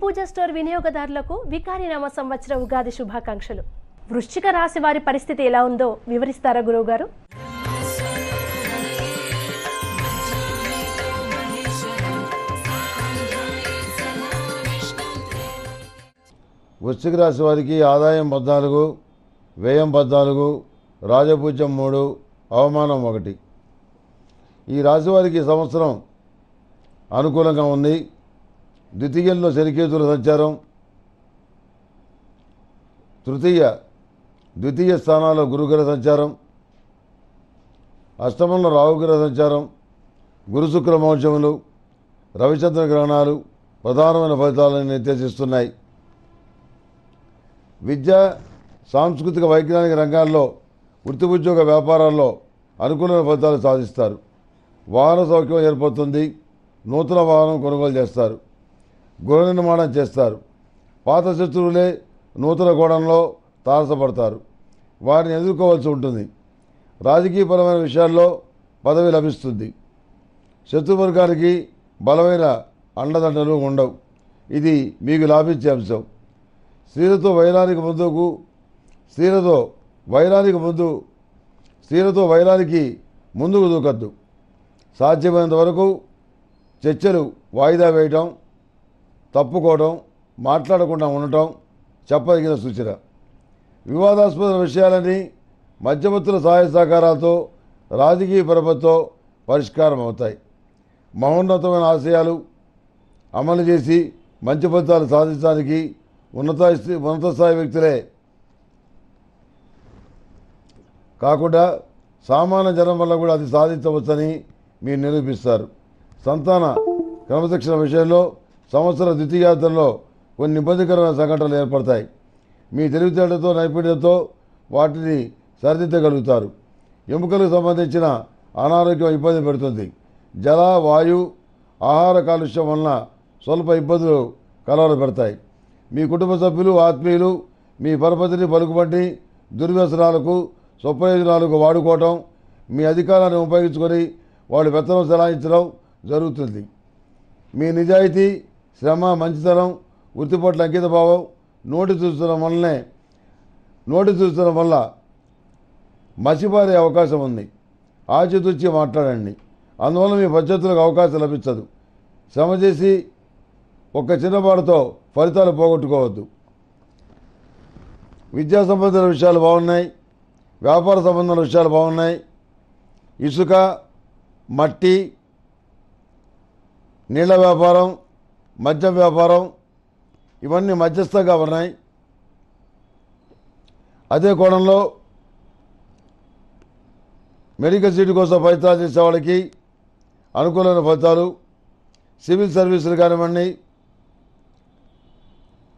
పూజ store వినియోగదారులకు వికారినామ సంవత్సర ఉగాది శుభాకాంక్షలు. వృశ్చిక రాశి వారి పరిస్థితి ఎలా ఉందో వివరిస్తారా గురువుగారు? వృశ్చిక రాశి వారికి ఆదాయం పద్నాలుగు వ్యయం పద్నాలుగు రాజపూజ్యం మూడు అవమానం ఒకటి. ఈ రాశి వారికి సంవత్సరం అనుకూలంగా ఉంది. ద్వితీయంలో శనికేతుల సంచారం. తృతీయ ద్వితీయ స్థానాల్లో గురుగ్రహ సంచారం. అష్టమంలో రాహుగ్రహ సంచారం. గురుశుక్ర మౌర్యములు రవిచంద్ర గ్రహణాలు ప్రధానమైన ఫలితాలను నిర్దేశిస్తున్నాయి. విద్య సాంస్కృతిక వైజ్ఞానిక రంగాల్లో వృత్తి ఉద్యోగ వ్యాపారాల్లో అనుకూలమైన ఫలితాలు సాధిస్తారు. వాహన సౌఖ్యం ఏర్పడుతుంది. నూతన వాహనం కొనుగోలు చేస్తారు. గృహ నిర్మాణం చేస్తారు. పాత శత్రువులే నూతన గోడంలో తారసపడతారు. వారిని ఎదుర్కోవాల్సి ఉంటుంది. రాజకీయపరమైన విషయాల్లో పదవి లభిస్తుంది. శత్రువర్గానికి బలమైన అండదండలు ఉండవు. ఇది మీకు లాభించే అంశం. స్త్రీలతో వైరానికి ముందుకు స్త్రీలతో వైరానికి ముందు స్త్రీలతో వైరానికి ముందుకు దూకద్దు. సాధ్యమైనంత వరకు చర్చలు వాయిదా వేయటం తప్పుకోవడం మాట్లాడకుండా ఉండటం చెప్పదగిన సూచన. వివాదాస్పద విషయాలని మధ్యవర్తుల సహాయ సహకారాలతో రాజకీయ పరపతితో పరిష్కారం అవుతాయి మహోన్నతమైన ఆశయాలు అమలు చేసి మంచి ఫలితాలు సాధించడానికి ఉన్నత స్థి- ఉన్నత స్థాయి వ్యక్తులే. కాకుండా సామాన్య జనం వల్ల కూడా అది సాధించవచ్చని మీరు నిరూపిస్తారు. సంతాన క్రమశిక్షణ విషయంలో సంవత్సర ద్వితీయార్థంలో కొన్ని ఇబ్బందికరమైన సంఘటనలు ఏర్పడతాయి. మీ తెలివితేటతో నైపుణ్యంతో వాటిని సరిదిద్దగలుగుతారు. ఎముకలకు సంబంధించిన అనారోగ్యం ఇబ్బంది పెడుతుంది. జల వాయు ఆహార కాలుష్యం వలన స్వల్ప ఇబ్బందులు కలవర పెడతాయి. మీ కుటుంబ సభ్యులు ఆత్మీయులు మీ పరపతిని పలుకుబట్టి దుర్వ్యసనాలకు స్వప్రయోజనాలకు వాడుకోవటం మీ అధికారాన్ని ఉపయోగించుకొని వాళ్ళు పెత్తనం చెలాయించడం జరుగుతుంది. మీ నిజాయితీ శ్రమ మంచితనం వృత్తి పట్ల అంకిత భావం నోటి చూస్తడం వల్లనే నోటి చూస్తడం వల్ల మసిపారే అవకాశం ఉంది. ఆచితూచి మాట్లాడండి. అందువల్ల మీ పద్ధతులకు అవకాశం లభించదు. శ్రమ చేసి ఒక చిన్నపాటుతో ఫలితాలు పోగొట్టుకోవద్దు. విద్యా సంబంధిత విషయాలు బాగున్నాయి. వ్యాపార సంబంధమైన విషయాలు బాగున్నాయి. ఇసుక మట్టి నీళ్ళ వ్యాపారం మద్యం వ్యాపారం ఇవన్నీ మధ్యస్థంగా ఉన్నాయి అదే కోణంలో మెడికల్ సీటు కోసం ఫలితాలు చేసే వాళ్ళకి అనుకూలమైన ఫలితాలు సివిల్ సర్వీసులు కానివ్వండి.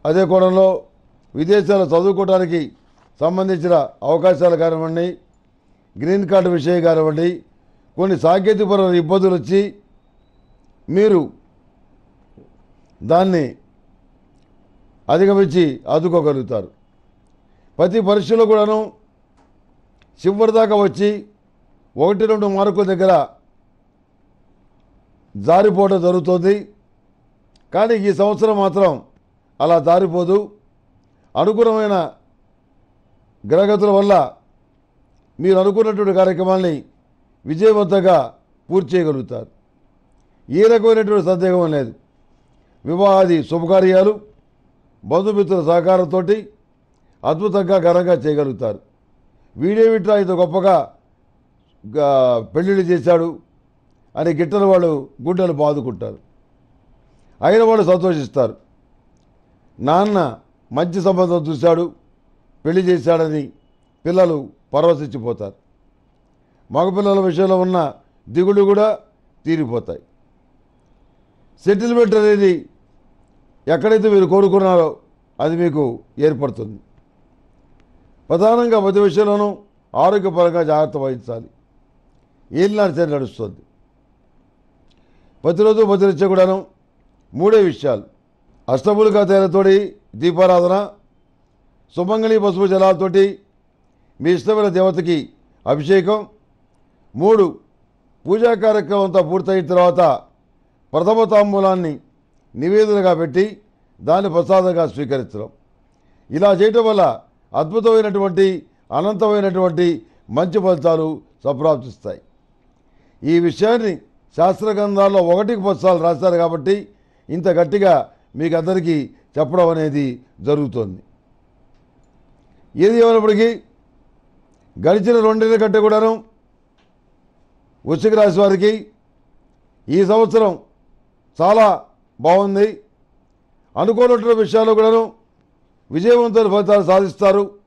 అదే కోణంలో విదేశాలు చదువుకోవడానికి సంబంధించిన అవకాశాలు కానివ్వండి గ్రీన్ కార్డు విషయం కానివ్వండి కొన్ని సాంకేతికపరమైన ఇబ్బందులు వచ్చి మీరు దాన్ని అధిగమించి ఆదుకోగలుగుతారు. ప్రతి పరీక్షలో కూడాను చివరిదాకా వచ్చి ఒకటి రెండు మార్కుల దగ్గర జారిపోవడం జరుగుతుంది. కానీ ఈ సంవత్సరం మాత్రం అలా జారిపోదు. అనుకూలమైన గ్రహగతుల వల్ల మీరు అనుకున్నటువంటి కార్యక్రమాల్ని విజయవంతంగా పూర్తి చేయగలుగుతారు. ఏ రకమైనటువంటి సందేహం లేదు. వివాహాది శుభకార్యాలు బంధుమిత్రుల సహకారంతో అద్భుతంగా ఘనంగా చేయగలుగుతారు. వీడేమిట్రా ఇంత గొప్పగా పెళ్ళిళ్ళు చేశాడు అని గిట్టని వాళ్ళు గుండెలు బాదుకుంటారు. అయిన వాళ్ళు సంతోషిస్తారు. నాన్న మంచి సంబంధం చూశాడు పెళ్ళి చేశాడని పిల్లలు పరవశించిపోతారు. మగపిల్లల విషయంలో ఉన్న దిగులు కూడా తీరిపోతాయి. సెటిల్మెంట్ అనేది ఎక్కడైతే మీరు కోరుకున్నారో అది మీకు ఏర్పడుతుంది. ప్రధానంగా ప్రతి విషయంలోనూ ఆరోగ్యపరంగా జాగ్రత్త వహించాలి. ఏలినాడు సరి నడుస్తుంది. ప్రతిరోజు ప్రతినిత్యం కూడాను మూడే విషయాలు. అష్టములుగా తేలతోటి దీపారాధన సుమంగళి పసుపు జలాలతోటి మీ ఇష్టమైన దేవతకి అభిషేకం మూడు పూజా కార్యక్రమం అంతా పూర్తయిన తర్వాత ప్రథమ తాంబూలాన్ని నివేదనగా పెట్టి దాన్ని ప్రసాదంగా స్వీకరించడం ఇలా చేయటం వల్ల అద్భుతమైనటువంటి అనంతమైనటువంటి మంచి ఫలితాలు సంప్రాప్తిస్తాయి. ఈ విషయాన్ని శాస్త్రగ్రంథాల్లో ఒకటికి పదిసార్లు రాశారు కాబట్టి ఇంత గట్టిగా మీకు అందరికీ చెప్పడం అనేది జరుగుతోంది. ఏది ఏమైనప్పటికీ గడిచిన రెండేళ్ళ కంటే కూడాను వృశ్చిక రాశి వారికి ఈ సంవత్సరం చాలా బాగుంది. అనుకోనటువంటి విషయాల్లో కూడాను విజయవంతమైన ఫలితాలు సాధిస్తారు.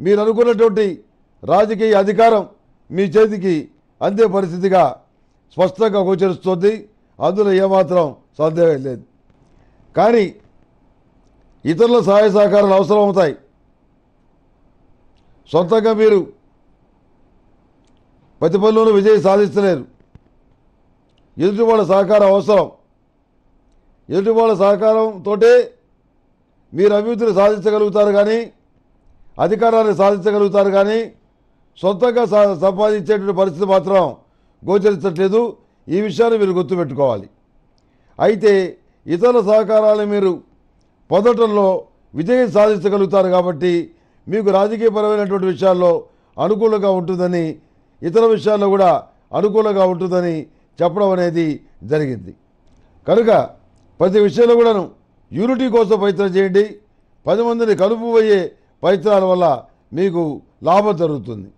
మీరు అనుకున్నటువంటి రాజకీయ అధికారం మీ చేతికి అందే పరిస్థితిగా స్పష్టంగా గోచరిస్తుంది. అందులో ఏమాత్రం సందేహం లేదు. కానీ ఇతరుల సహాయ సహకారాలు అవసరం అవుతాయి. సొంతంగా మీరు ప్రతి పనిలోనూ విజయం సాధిస్తలేరు. ఎదుటివాళ్ళ సహకారం అవసరం. ఎదుటివాళ్ళ సహకారంతో మీరు అభివృద్ధిని సాధించగలుగుతారు కానీ అధికారాన్ని సాధించగలుగుతారు కానీ సొంతంగా సా- సంపాదించేటువంటి పరిస్థితి మాత్రం గోచరించట్లేదు. ఈ విషయాన్ని మీరు గుర్తుపెట్టుకోవాలి. అయితే ఇతరుల సహకారాలను మీరు పొందటంలో విజయం సాధించగలుగుతారు కాబట్టి మీకు రాజకీయపరమైనటువంటి విషయాల్లో అనుకూలంగా ఉంటుందని ఇతర విషయాల్లో కూడా అనుకూలంగా ఉంటుందని చెప్పడం అనేది జరిగింది. కనుక ప్రతి విషయంలో కూడాను యూనిటీ కోసం ప్రయత్నం చేయండి. పది మందిని కలుపు ప్రయత్నాల వల్ల మీకు లాభం జరుగుతుంది.